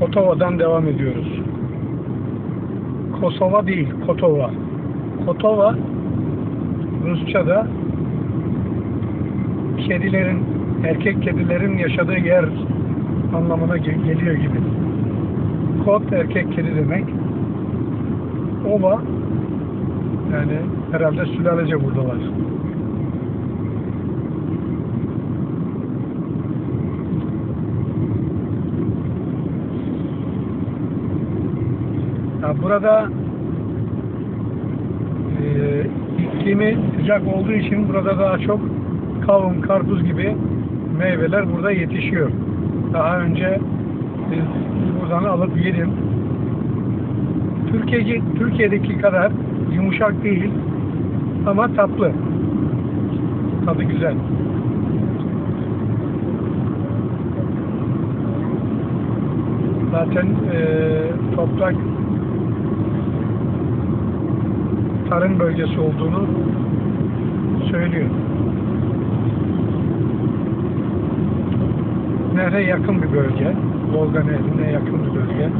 Kotova'dan devam ediyoruz. Kosova değil, Kotova. Kotova Rusça'da kedilerin, erkek kedilerin yaşadığı yer anlamına ge- geliyor gibi. Kot erkek kedi demek. Ova yani herhalde sülalece buradalar. Ya burada e, iklimi sıcak olduğu için burada daha çok kavun, karpuz gibi meyveler burada yetişiyor. Daha önce biz buradan alıp yedim. Türkiye, Türkiye'deki kadar yumuşak değil ama tatlı. Tadı güzel. Zaten e, toprak tarım bölgesi olduğunu söylüyor. Nehre yakın bir bölge. Volga Nehri'ne yakın bir bölge.